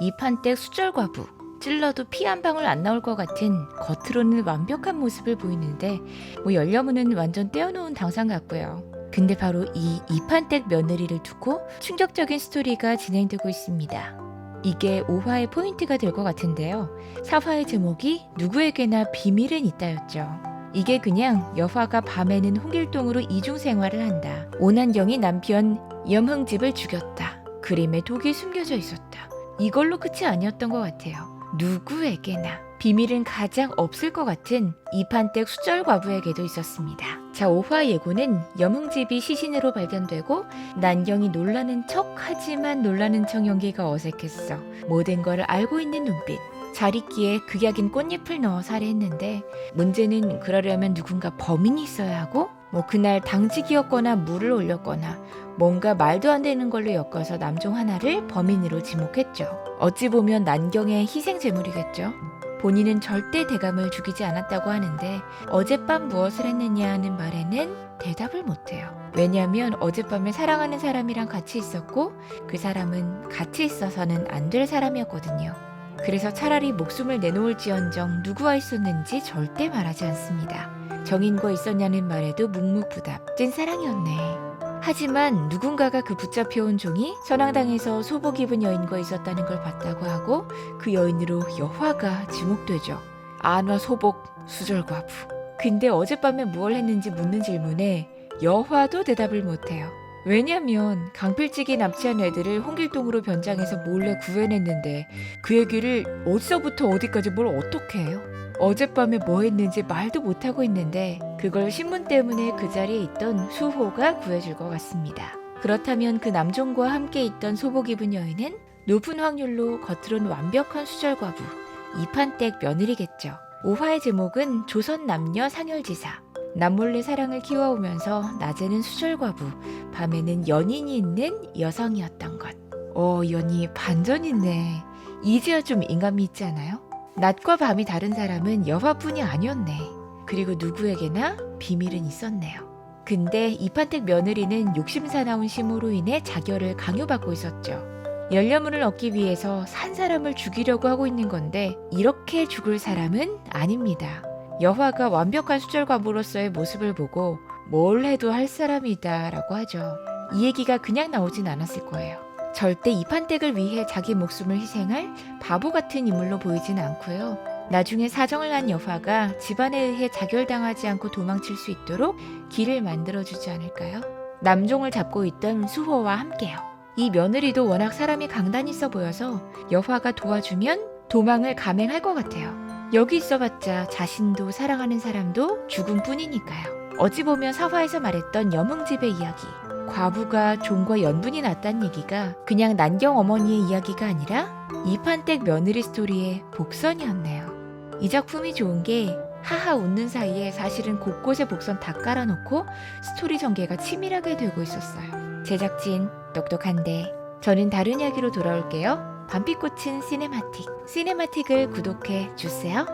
이판댁 수절과부 찔러도 피 한 방울 안 나올 것 같은 겉으로는 완벽한 모습을 보이는데 뭐 열려문은 완전 떼어놓은 당상 같고요. 근데 바로 이 이판댁 며느리를 두고 충격적인 스토리가 진행되고 있습니다. 이게 5화의 포인트가 될 것 같은데요. 4화의 제목이 누구에게나 비밀은 있다였죠. 이게 그냥 여화가 밤에는 홍길동으로 이중 생활을 한다. 오난경이 남편 염흥집을 죽였다. 그림에 독이 숨겨져 있었다. 이걸로 끝이 아니었던 것 같아요. 누구에게나 비밀은 가장 없을 것 같은 이판댁 수절 과부에게도 있었습니다. 자, 5화 예고는 염흥집이 시신으로 발견되고 난경이 놀라는 척 하지만 놀라는 척 연기가 어색했어. 모든 걸 알고 있는 눈빛. 잘 있기에 극약인 꽃잎을 넣어 살해했는데 문제는 그러려면 누군가 범인이 있어야 하고 뭐 그날 당직이었거나 물을 올렸거나 뭔가 말도 안 되는 걸로 엮어서 남종 하나를 범인으로 지목했죠. 어찌 보면 난경의 희생 제물이겠죠. 본인은 절대 대감을 죽이지 않았다고 하는데 어젯밤 무엇을 했느냐 하는 말에는 대답을 못해요. 왜냐하면 어젯밤에 사랑하는 사람이랑 같이 있었고 그 사람은 같이 있어서는 안 될 사람이었거든요. 그래서 차라리 목숨을 내놓을지언정 누구와 있었는지 절대 말하지 않습니다. 정인과 있었냐는 말에도 묵묵부답 찐사랑이었네. 하지만 누군가가 그 붙잡혀온 종이 선앙당에서 소복 입은 여인과 있었다는 걸 봤다고 하고 그 여인으로 여화가 지목되죠. 안와 소복 수절과부. 근데 어젯밤에 무얼 했는지 묻는 질문에 여화도 대답을 못해요. 왜냐면 강필직이 납치한 애들을 홍길동으로 변장해서 몰래 구해냈는데 그 얘기를 어디서부터 어디까지 뭘 어떻게 해요? 어젯밤에 뭐 했는지 말도 못하고 있는데 그걸 신문 때문에 그 자리에 있던 수호가 구해줄 것 같습니다. 그렇다면 그 남종과 함께 있던 소복 입은 여인은 높은 확률로 겉으론 완벽한 수절과부 이판댁 며느리겠죠. 5화의 제목은 조선 남녀 상열지사 남몰래 사랑을 키워오면서 낮에는 수절과부 밤에는 연인이 있는 여성이었던 것. 어 연이 반전 있네. 이제야 좀 인감이 있지 않아요? 낮과 밤이 다른 사람은 여화뿐이 아니었네. 그리고 누구에게나 비밀은 있었네요. 근데 이판택 며느리는 욕심사나운 심호로 인해 자결을 강요받고 있었죠. 열려문을 얻기 위해서 산 사람을 죽이려고 하고 있는 건데 이렇게 죽을 사람은 아닙니다. 여화가 완벽한 수절과부로서의 모습을 보고 뭘 해도 할 사람이다 라고 하죠. 이 얘기가 그냥 나오진 않았을 거예요. 절대 이판댁을 위해 자기 목숨을 희생할 바보 같은 인물로 보이진 않고요. 나중에 사정을 한 여화가 집안에 의해 자결당하지 않고 도망칠 수 있도록 길을 만들어주지 않을까요? 남종을 잡고 있던 수호와 함께요. 이 며느리도 워낙 사람이 강단 있어 보여서 여화가 도와주면 도망을 감행할 것 같아요. 여기 있어봤자 자신도 사랑하는 사람도 죽음 뿐이니까요. 어찌 보면 사화에서 말했던 여몽집의 이야기, 과부가 종과 연분이 났다는 얘기가 그냥 난경 어머니의 이야기가 아니라 이판댁 며느리 스토리의 복선이었네요. 이 작품이 좋은 게 하하 웃는 사이에 사실은 곳곳에 복선 다 깔아놓고 스토리 전개가 치밀하게 되고 있었어요. 제작진 똑똑한데 저는 다른 이야기로 돌아올게요. 밤빛 꽂힌 시네마틱. 시네마틱을 구독해 주세요.